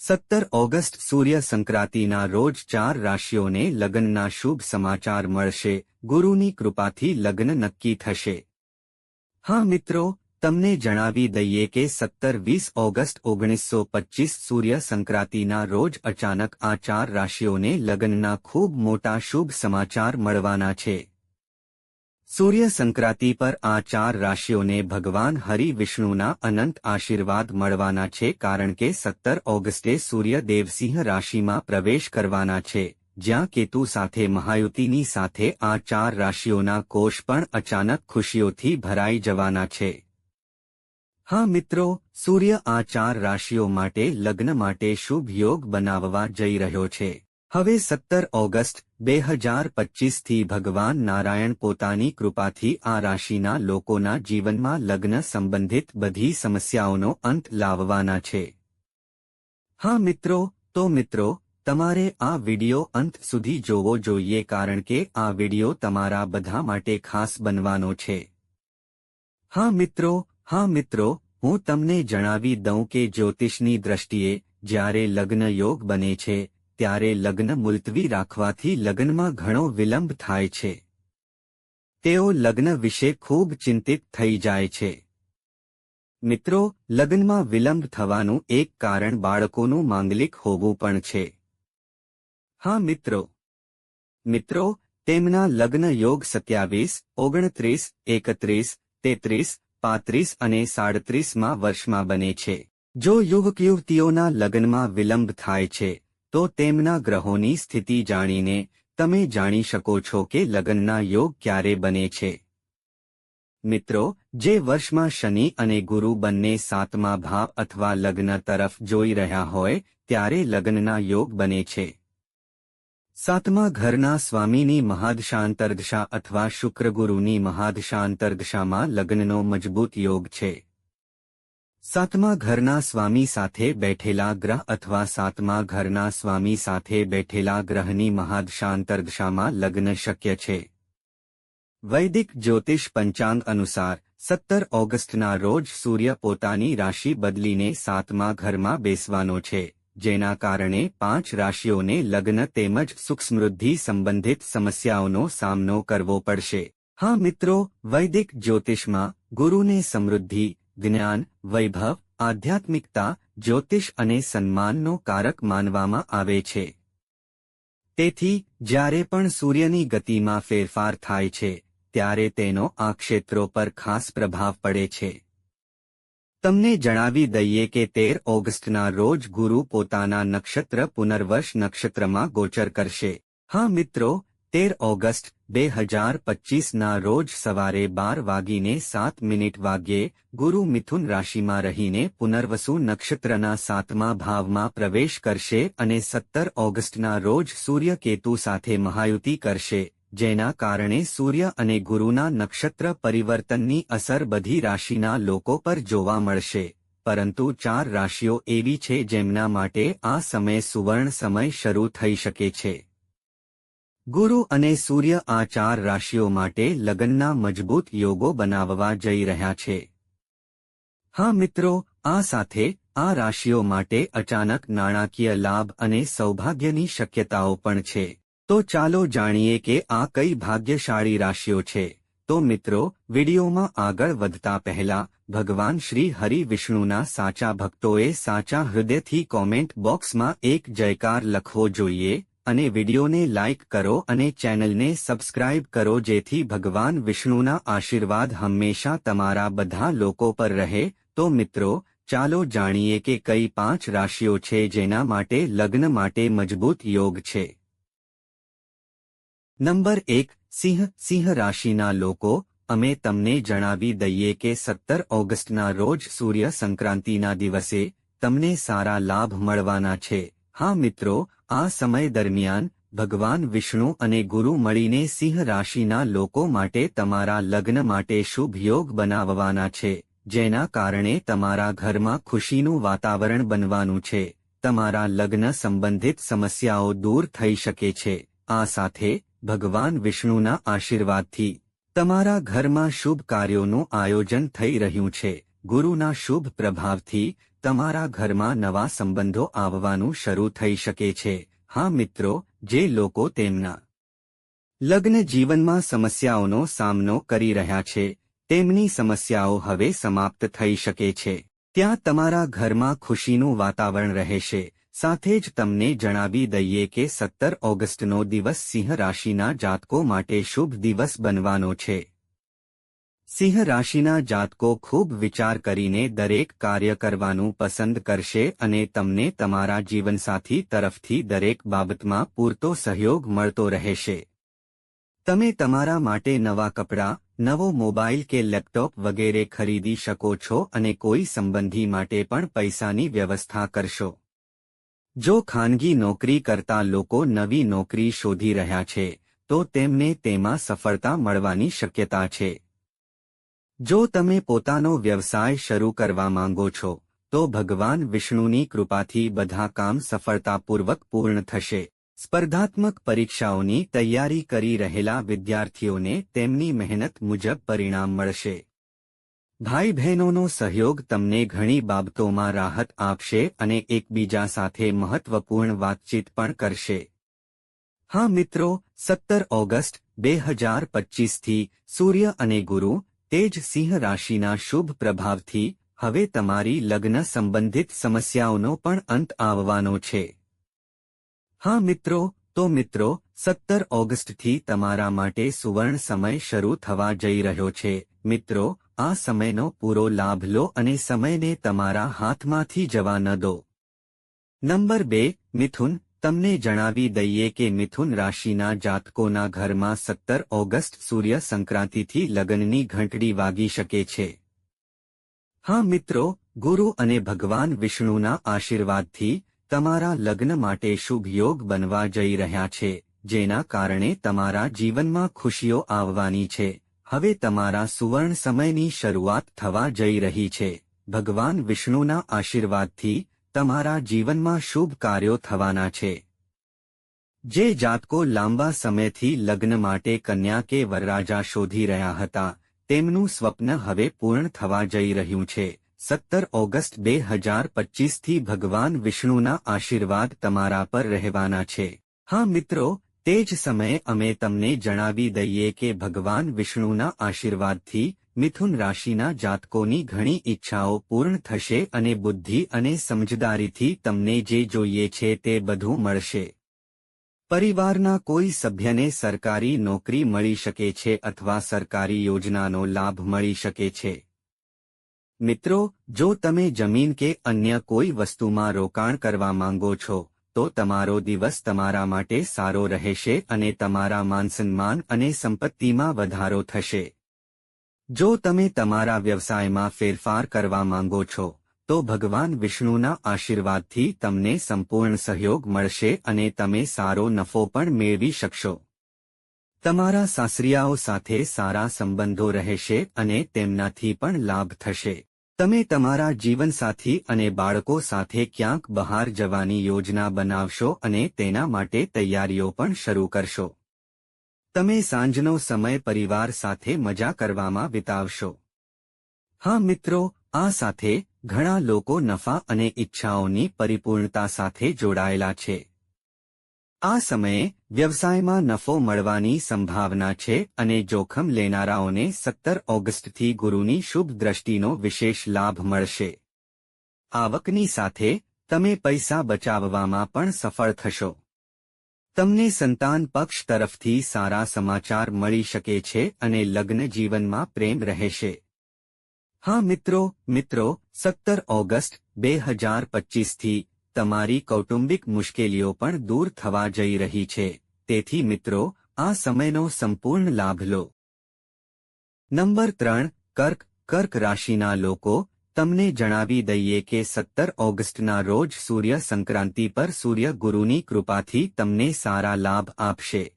સત્તર ઓગસ્ટ સૂર્ય સંક્રાંતિના રોજ ચાર રાશિઓને લગ્નના શુભ સમાચાર મળશે. ગુરુની કૃપાથી લગ્ન નક્કી થશે. હા મિત્રો, તમને જણાવી દઈએ કે સત્તર વીસ ઓગસ્ટ ઓગણીસો પચ્ચીસ સૂર્ય સંક્રાંતિના રોજ અચાનક આ ચાર રાશિઓને લગ્નના ખૂબ મોટા શુભ સમાચાર મળવાના છે. સૂર્ય સંક્રાંતિ પર આ ચાર રાશિઓને ભગવાન હરિ વિષ્ણુના અનંત આશીર્વાદ મળવાના છે કારણ કે સત્તર ઓગસ્ટે સૂર્ય દેવસિંહ રાશિમાં પ્રવેશ કરવાના છે. જ્યાં કેતુ સાથે મહાયુતિની સાથે આ ચાર રાશિઓના કોષ પણ અચાનક ખુશીઓથી ભરાઈ જવાના છે. હા મિત્રો, સૂર્ય આ ચાર રાશિઓ માટે લગ્ન માટે શુભ યોગ બનાવવા જઈ રહ્યો છે. હવે સત્તર ઓગસ્ટ બે હજાર પચ્ચીસથી ભગવાન નારાયણ પોતાની કૃપાથી આ રાશિના લોકોના જીવનમાં લગ્ન સંબંધિત બધી સમસ્યાઓનો અંત લાવવાના છે. હા મિત્રો, તો મિત્રો, તમારે આ વિડિયો અંત સુધી જોવો જોઈએ કારણ કે આ વિડિયો તમારા બધા માટે ખાસ બનવાનો છે. હા મિત્રો હા મિત્રો, હું તમને જણાવી દઉં કે જ્યોતિષની દ્રષ્ટિએ જ્યારે લગ્ન યોગ બને છે ત્યારે લગ્ન મુલતવી રાખવાથી લગ્નમાં ઘણો વિલંબ થાય છે. તેઓ લગ્ન વિશે ખૂબ ચિંતિત થઈ જાય છે. મિત્રો, લગ્નમાં વિલંબ થવાનું એક કારણ બાળકોનું માંગલિક હોવું પણ છે. હા, મિત્રો. મિત્રો, તેમના લગ્ન યોગ સત્યાવીસ, ઓગણત્રીસ, એકત્રીસ, તેત્રીસ, પાંત્રીસ અને સાડત્રીસમાં વર્ષમાં બને છે. જો યુવક યુવતીઓના લગ્નમાં વિલંબ થાય છે તો તેમના ગ્રહોની સ્થિતિ જાણીને તમે જાણી શકો છો કે લગ્નના યોગ ક્યારે બને છે. મિત્રો, જે વર્ષમાં શનિ અને ગુરુ બંને સાતમા ભાવ અથવા લગ્ન તરફ જોઈ રહ્યા હોય, ત્યારે લગ્નના યોગ બને છે. સાતમા ઘરના સ્વામીની મહાદશાંતર્દશા અથવા શુક્રગુરુની મહાદશાંતર્દશામાં લગ્નનો મજબૂત યોગ છે. સાતમા ઘરના સ્વામી સાથે બેઠેલા ગ્રહ અથવા સાતમા ઘરના સ્વામી સાથે બેઠેલા ગ્રહની મહાદશાંતરદશામાં લગ્ન શક્ય છે. વૈદિક જ્યોતિષ પંચાંગ અનુસાર, સત્તર ઓગસ્ટના રોજ સૂર્ય પોતાની રાશિ બદલીને સાતમા ઘરમાં બેસવાનો છે, જેના કારણે પાંચ રાશિઓને લગ્ન તેમજ સુખસમૃદ્ધિ સંબંધિત સમસ્યાઓનો સામનો કરવો પડશે. હા મિત્રો, વૈદિક જ્યોતિષમાં ગુરુને સમૃદ્ધિ જ્ઞાન, વૈભવ, આધ્યાત્મિકતા, જ્યોતિષ અને સન્માનનો કારક માનવામાં આવે છે. તેથી, જ્યારે પણ સૂર્યની ગતિમાં ફેરફાર થાય છે, ત્યારે તેનો આ ક્ષેત્રો પર ખાસ પ્રભાવ પડે છે. તમને જણાવી દઈએ કે તેર ઓગસ્ટના રોજ ગુરુ પોતાના નક્ષત્ર પુનર્વશ નક્ષત્રમાં ગોચર કરશે. હા મિત્રો તેર ઓગસ્ટ, બે હજાર પચ્ચીસના રોજ સવારે બાર વાગીને સાત મિનિટ વાગ્યે, ગુરુ મિથુન રાશિમાં રહીને પુનર્વસુ નક્ષત્રના સાતમા ભાવમાં પ્રવેશ કરશે અને સત્તર ઓગસ્ટના રોજ સૂર્ય કેતુ સાથે મહાયુતિ કરશે, જેના કારણે સૂર્ય અને ગુરુના નક્ષત્ર પરિવર્તનની અસર બધી રાશિના લોકો પર જોવા મળશે. પરંતુ ચાર રાશિઓ એવી છે જેમના માટે આ સમય સુવર્ણ સમય શરૂ થઈ શકે છે. ગુરુ અને સૂર્ય આ ચાર રાશિઓ માટે લગ્નના મજબૂત યોગો બનાવવા જઈ રહ્યા છે. હા મિત્રો, આ સાથે આ રાશિઓ માટે અચાનક નાણાકીય લાભ અને સૌભાગ્યની શક્યતાઓ પણ છે. તો ચાલો જાણીએ કે આ કઈ ભાગ્યશાળી રાશિઓ છે. તો મિત્રો, વિડીયોમાં આગળ વધતા પહેલા ભગવાન શ્રી હરિ વિષ્ણુના સાચા ભક્તોએ સાચા હૃદયથી કોમેન્ટ બોક્સમાં એક જયકાર લખવો જોઈએ. અને વિડિયોને લાઇક કરો અને ચેનલને સબસ્ક્રાઇબ કરો જેથી ભગવાન વિષ્ણુના આશીર્વાદ હંમેશા તમારા બધા લોકો પર રહે. તો મિત્રો, ચાલો જાણીએ કે કઈ પાંચ રાશિઓ છે જેના માટે લગ્ન માટે મજબૂત યોગ છે. નંબર એક, સિંહ. સિંહ રાશિના લોકો, અમે તમને જણાવી દઈએ કે સત્તર ઓગસ્ટના રોજ સૂર્ય સંક્રાંતિના દિવસે તમને સારા લાભ મળવાના છે. હા મિત્રો આ સમય દરમિયાન, ભગવાન વિષ્ણુ અને ગુરુ મળીને સિંહ રાશિના લોકો માટે તમારા લગ્ન માટે શુભ યોગ બનાવવાના છે, જેના કારણે તમારા ઘરમાં ખુશીનું વાતાવરણ બનવાનું છે, તમારા લગ્ન સંબંધિત સમસ્યાઓ દૂર થઈ શકે છે, આ સાથે, ભગવાન વિષ્ણુના આશીર્વાદથી, તમારા ઘરમાં શુભ કાર્યોનું આયોજન થઈ રહ્યું છે, ગુરુના શુભ પ્રભાવથી તમારા ઘરમાં નવા સંબંધો આવવાનું શરૂ થઈ શકે છે. હા મિત્રો, જે લોકો તેમના લગ્ન જીવનમાં સમસ્યાઓનો સામનો કરી રહ્યા છે, તેમની સમસ્યાઓ હવે સમાપ્ત થઈ શકે છે. ત્યાં તમારા ઘરમાં ખુશીનું વાતાવરણ રહેશે. સાથે જ તમને જણાવી દઈએ કે સત્તર ઓગસ્ટનો દિવસ સિંહ રાશિના જાતકો માટે શુભ દિવસ બનવાનો છે. સિંહ રાશિના જાતકો ખૂબ વિચાર કરીને દરેક કાર્ય કરવાનું પસંદ કરશે અને તમને તમારા જીવનસાથી તરફથી દરેક બાબતમાં પૂરતો સહયોગ મળતો રહેશે. તમે તમારા માટે નવા કપડાં, નવો મોબાઈલ કે લેપટોપ વગેરે ખરીદી શકો છો અને કોઈ સંબંધી માટે પણ પૈસાની વ્યવસ્થા કરશો. જો ખાનગી નોકરી કરતા લોકો નવી નોકરી શોધી રહ્યા છે, તો તેમને તેમાં સફળતા મળવાની શક્યતા છે. જો તમે પોતાનો વ્યવસાય શરૂ કરવા માંગો છો, તો ભગવાન વિષ્ણુની કૃપાથી બધા કામ સફળતાપૂર્વક પૂર્ણ થશે. સ્પર્ધાત્મક પરીક્ષાઓની તૈયારી કરી રહેલા વિદ્યાર્થીઓને તેમની મહેનત મુજબ પરિણામ મળશે. ભાઈ બહેનોનો સહયોગ તમને ઘણી બાબતોમાં રાહત આપશે અને એકબીજા સાથે મહત્વપૂર્ણ વાતચીત પણ કરશે. હા મિત્રો, સત્તર ઓગસ્ટ, બે હજાર પચીસથી સૂર્ય અને ગુરુ તેજ સિંહ રાશિના શુભ પ્રભાવથી હવે તમારી લગ્ન સંબંધિત સમસ્યાઓનો પણ અંત આવવાનો છે. હા મિત્રો, તો મિત્રો, સત્તર ઓગસ્ટથી તમારા માટે સુવર્ણ સમય શરૂ થવા જઈ રહ્યો છે. મિત્રો, આ સમયનો પૂરો લાભ લો અને સમયને તમારા હાથમાંથી જવા ન દો. નંબર બે, મિથુન તમને જણાવી દઈએ કે મિથુન રાશિના જાતકોના ઘરમાં સત્તર ઓગસ્ટ સૂર્ય સંક્રાંતિથી લગ્નની ઘંટડી વાગી શકે છે. હા મિત્રો, ગુરુ અને ભગવાન વિષ્ણુના આશીર્વાદથી તમારા લગ્ન માટે શુભ યોગ બનવા જઈ રહ્યા છે, જેના કારણે તમારા જીવનમાં ખુશીઓ આવવાની છે. હવે તમારા સુવર્ણ સમયની શરૂઆત થવા જઈ રહી છે. ભગવાન વિષ્ણુના આશીર્વાદથી તમારા જીવનમાં શુભ કાર્યો થવાના છે. જે જાતકો લાંબા સમયથી લગ્ન માટે કન્યા કે વરરાજા શોધી રહ્યા હતા, તેમનું સ્વપ્ન હવે પૂર્ણ થવા જઈ રહ્યું છે. સત્તર ઓગસ્ટ બે હજાર પચીસથી ભગવાન વિષ્ણુના આશીર્વાદ તમારા પર રહેવાના છે. હા મિત્રો, તે જ સમયે અમે તમને જણાવી દઈએ કે ભગવાન વિષ્ણુના આશીર્વાદથી મિથુન રાશિના જાતકોની ઘણી ઈચ્છાઓ પૂર્ણ થશે અને બુદ્ધિ અને સમજદારીથી તમને જે જોઈએ છે તે બધું મળશે. પરિવારના કોઈ સભ્યને સરકારી નોકરી મળી શકે છે અથવા સરકારી યોજનાનો લાભ મળી શકે છે. મિત્રો, જો તમે જમીન કે અન્ય કોઈ વસ્તુમાં રોકાણ કરવા માંગો છો, તો તમારો દિવસ તમારા માટે સારો રહેશે અને તમારા માનસન્માન અને સંપત્તિમાં વધારો થશે. જો તમે તમારા વ્યવસાયમાં ફેરફાર કરવા માંગો છો, તો ભગવાન વિષ્ણુના આશીર્વાદથી તમને સંપૂર્ણ સહયોગ મળશે અને તમે સારો નફો પણ મેળવી શકશો. તમારા સાસરિયાઓ સાથે સારા સંબંધો રહેશે અને તેમનાથી પણ લાભ થશે. તમે તમારા જીવનસાથી અને બાળકો સાથે ક્યાંક બહાર જવાની યોજના બનાવશો અને તેના માટે તૈયારીઓ પણ શરૂ કરશો. તમે સાંજનો સમય પરિવાર સાથે મજા કરવામાં વિતાવશો. હા મિત્રો, આ સાથે ઘણા લોકો નફા અને ઈચ્છાઓની પરિપૂર્ણતા સાથે જોડાયેલા છે. આ સમયે વ્યવસાયમાં નફો મળવાની સંભાવના છે અને જોખમ લેનારાઓને સત્તર ઓગસ્ટથી ગુરુની શુભ દ્રષ્ટિનો વિશેષ લાભ મળશે. આવકની સાથે તમે પૈસા બચાવવામાં પણ સફળ થશો. તમને સંતાન પક્ષ તરફથી સારા સમાચાર મળી શકે છે અને લગ્ન જીવનમાં પ્રેમ રહેશે. હા મિત્રો મિત્રો, સત્તર ઓગસ્ટ બે હજાર પચીસથી તમારી કૌટુંબિક મુશ્કેલીઓ પણ દૂર થવા જઈ રહી છે. તેથી મિત્રો, આ સમયનો સંપૂર્ણ લાભ લો. નંબર ત્રણ, કર્ક કર્ક રાશિના લોકો તમને જણાવી દઈએ કે સત્તર ઓગસ્ટના રોજ સૂર્ય સંક્રાંતિ પર સૂર્ય ગુરુની કૃપાથી તમને સારા લાભ આપશે.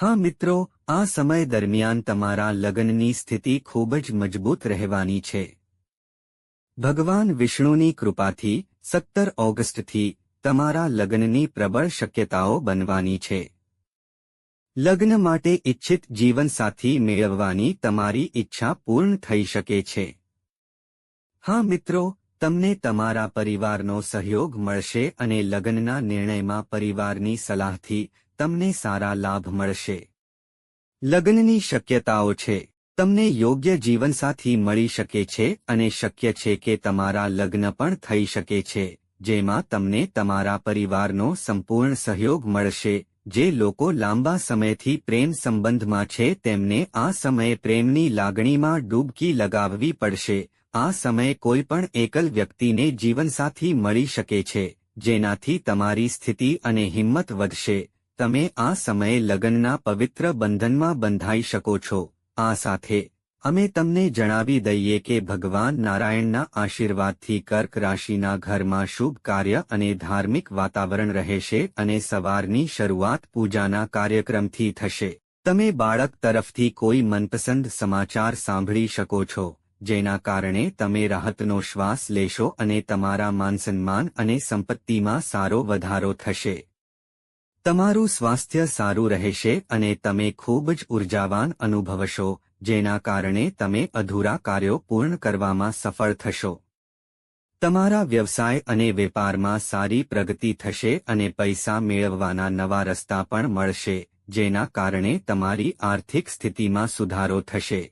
હા મિત્રો, આ સમય દરમિયાન તમારા લગ્નની સ્થિતિ ખૂબ જ મજબૂત રહેવાની છે. ભગવાન વિષ્ણુની કૃપાથી સત્તર ઓગસ્ટથી તમારા લગ્નની પ્રબળ શક્યતાઓ બનવાની છે. લગ્ન માટે ઇચ્છિત જીવનસાથી મેળવવાની તમારી ઈચ્છા પૂર્ણ થઈ શકે છે. હા મિત્રો, તમને તમારા પરિવારનો સહયોગ મળશે અને લગ્નના નિર્ણયમાં પરિવારની સલાહથી તમને સારા લાભ મળશે. લગ્નની શક્યતાઓ છે. તમને યોગ્ય જીવનસાથી મળી શકે છે અને શક્ય છે કે તમારા લગ્ન પણ થઈ શકે છે, જેમાં તમને તમારા પરિવારનો સંપૂર્ણ સહયોગ મળશે. જે લોકો લાંબા સમયથી પ્રેમ સંબંધમાં છે તેમને આ સમયે પ્રેમની લાગણીમાં ડૂબકી લગાવવી પડશે. આ સમયે કોઈ પણ એકલ વ્યક્તિને જીવનસાથી મળી શકે છે, જેનાથી તમારી સ્થિતિ અને હિંમત વધશે. તમે આ સમયે લગ્નના પવિત્ર બંધનમાં બંધાઈ શકો છો. આ સાથે, અમે તમને જણાવી દઈએ કે ભગવાન નારાયણના આશીર્વાદથી કર્ક રાશિના ઘરમાં શુભ કાર્ય અને ધાર્મિક વાતાવરણ રહેશે અને સવારની શરૂઆત પૂજાના કાર્યક્રમથી થશે. તમે બાળક તરફથી કોઈ મનપસંદ સમાચાર સાંભળી શકો છો. જેના કારણે તમે રાહતનો શ્વાસ લેશો અને તમારા માનસન્માન અને સંપત્તિમાં સારો વધારો થશે. તમારું સ્વાસ્થ્ય સારું રહેશે અને તમે ખૂબ જ ઉર્જાવાન અનુભવશો, જેના કારણે તમે અધૂરા કાર્યો પૂર્ણ કરવામાં સફળ થશો. તમારા વ્યવસાય અને વેપારમાં સારી પ્રગતિ થશે અને પૈસા મેળવવાના નવા રસ્તા પણ મળશે, જેના કારણે તમારી આર્થિક સ્થિતિમાં સુધારો થશે.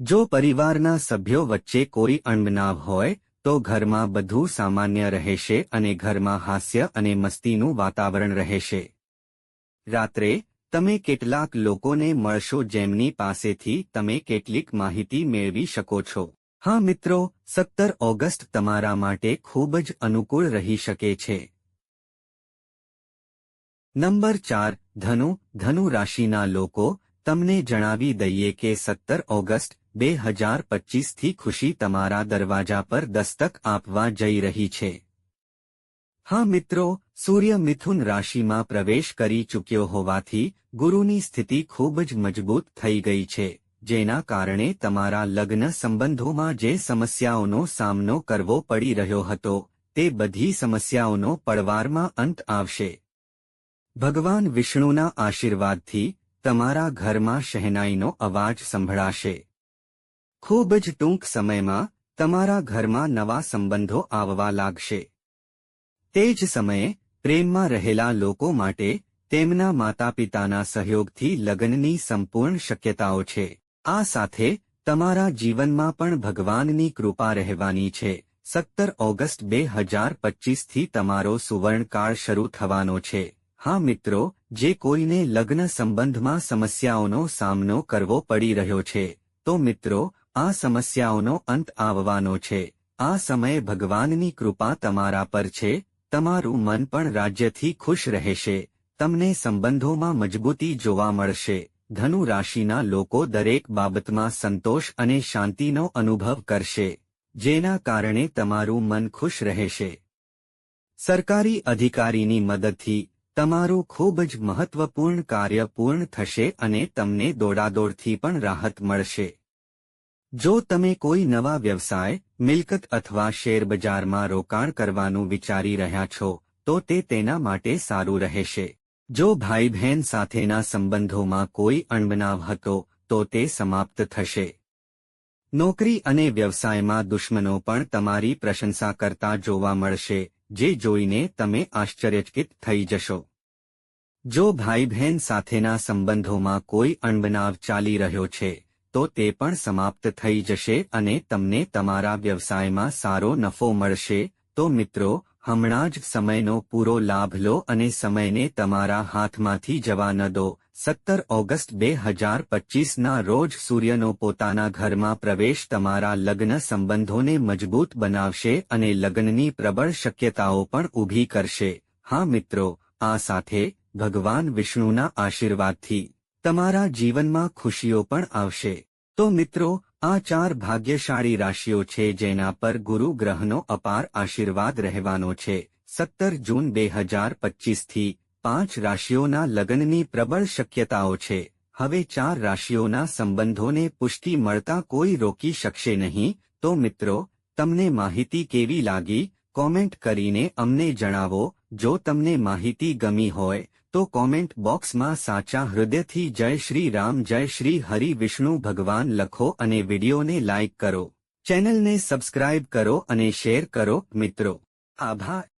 જો પરિવારના સભ્યો વચ્ચે કોઈ અણબનાવ હોય, તો ઘરમાં બધું સામાન્ય રહેશે અને ઘરમાં હાસ્ય અને મસ્તીનું વાતાવરણ રહેશે. રાત્રે, તમે કેટલાક લોકોને મળશો જેમની પાસેથી તમે કેટલીક માહિતી મેળવી શકો છો. હા મિત્રો, સત્તર ઓગસ્ટ તમારા માટે ખૂબ જ અનુકૂળ રહી શકે છે. નંબર ચાર, ધનુ ધનુ રાશિના લોકો, તમને જણાવી દઈએ કે સત્તર ઓગસ્ટ બે હજાર પચીસથી ખુશી તમારા દરવાજા પર દસ્તક આપવા જઈ રહી છે. હા મિત્રો, સૂર્ય મિથુન રાશિમાં પ્રવેશ કરી ચૂક્યો હોવાથી ગુરુની સ્થિતિ ખૂબ જ મજબૂત થઈ ગઈ છે, જેના કારણે તમારા લગ્ન સંબંધોમાં જે સમસ્યાઓનો સામનો કરવો પડી રહ્યો હતો, તે બધી સમસ્યાઓનો પડવારમાં અંત આવશે. ભગવાન વિષ્ણુના આશીર્વાદથી તમારા ઘરમાં શહેનાઈનો અવાજ સંભળાશે. ખૂબ જ ટૂંક સમયમાં તમારા ઘરમાં નવા સંબંધો આવવા લાગશે. તે જ સમયે પ્રેમમાં રહેલા લોકો માટે તેમના માતાપિતાના સહયોગથી લગ્નની સંપૂર્ણ શક્યતાઓ છે. આ સાથે તમારા જીવનમાં પણ ભગવાનની કૃપા રહેવાની છે. સત્તર ઓગસ્ટ બે હજાર પચીસથી તમારો સુવર્ણકાળ શરૂ થવાનો છે. હા મિત્રો, જે કોઈને લગ્ન સંબંધમાં સમસ્યાઓનો સામનો કરવો પડી રહ્યો છે, તો મિત્રો આ સમસ્યાઓનો અંત આવવાનો છે. આ સમયે ભગવાનની કૃપા તમારા પર છે. તમારું મન પણ રાજ્યથી ખુશ રહેશે. તમને સંબંધોમાં મજબૂતી જોવા મળશે. ધનુ રાશિના લોકો દરેક બાબતમાં સંતોષ અને શાંતિનો અનુભવ કરશે. જેના કારણે તમારું મન ખુશ રહેશે. સરકારી અધિકારીની મદદથી તમારું ખૂબ જ મહત્વપૂર્ણ કાર્ય પૂર્ણ થશે અને તમને દોડાદોડથી પણ રાહત મળશે. જો તમે કોઈ નવા વ્યવસાય, મિલકત અથવા શેરબજારમાં રોકાણ કરવાનું વિચારી રહ્યા છો, તો તે તેના માટે સારું રહેશે. જો ભાઈ બહેન સાથેના સંબંધોમાં કોઈ અણબનાવ હતો, તો તે સમાપ્ત થશે. નોકરી અને વ્યવસાયમાં દુશ્મનો પણ તમારી પ્રશંસા કરતા જોવા મળશે, જે જોઈને તમે આશ્ચર્યચકિત થઈ જશો. જો ભાઈ બહેન સાથેના સંબંધોમાં કોઈ અણબનાવ ચાલી રહ્યો છે તો તે પણ સમાપ્ત થઈ જશે અને તમને તમારા વ્યવસાયમાં સારો નફો મળશે. તો મિત્રો, હમણાં જ સમયનો પૂરો લાભ લો અને સમયને તમારા હાથમાંથી જવા ન દો. સત્તર ઓગસ્ટ બે હજાર પચીસના રોજ સૂર્યનો પોતાના ઘરમાં પ્રવેશ તમારા લગ્ન સંબંધોને મજબૂત બનાવશે અને લગ્નની પ્રબળ શક્યતાઓ પણ ઊભી કરશે. હા મિત્રો, આ સાથે ભગવાન વિષ્ણુના આશીર્વાદથી તમારા જીવનમાં ખુશીઓ પણ આવશે. તો મિત્રો, આ ચાર ભાગ્યશાળી રાશિઓ છે જેના પર ગુરુ ગ્રહનો અપાર આશીર્વાદ રહેવાનો છે. સત્તર જૂન બે હજાર પચીસથી પાંચ રાશિઓના લગ્નની પ્રબળ શક્યતાઓ છે. હવે ચાર રાશિઓના સંબંધોને પુષ્ટિ મળતા કોઈ રોકી શકશે નહીં. તો મિત્રો, તમને માહિતી કેવી લાગી? કોમેન્ટ કરીને અમને જણાવો. જો તમને માહિતી ગમી હોય તો કોમેન્ટ બોક્સમાં સાચા હૃદયથી જય શ્રી રામ, જય શ્રી હરિ વિષ્ણુ ભગવાન લખો અને વિડીયોને લાઇક કરો. ચેનલને સબસ્ક્રાઇબ કરો અને શેર કરો મિત્રો. આભાર.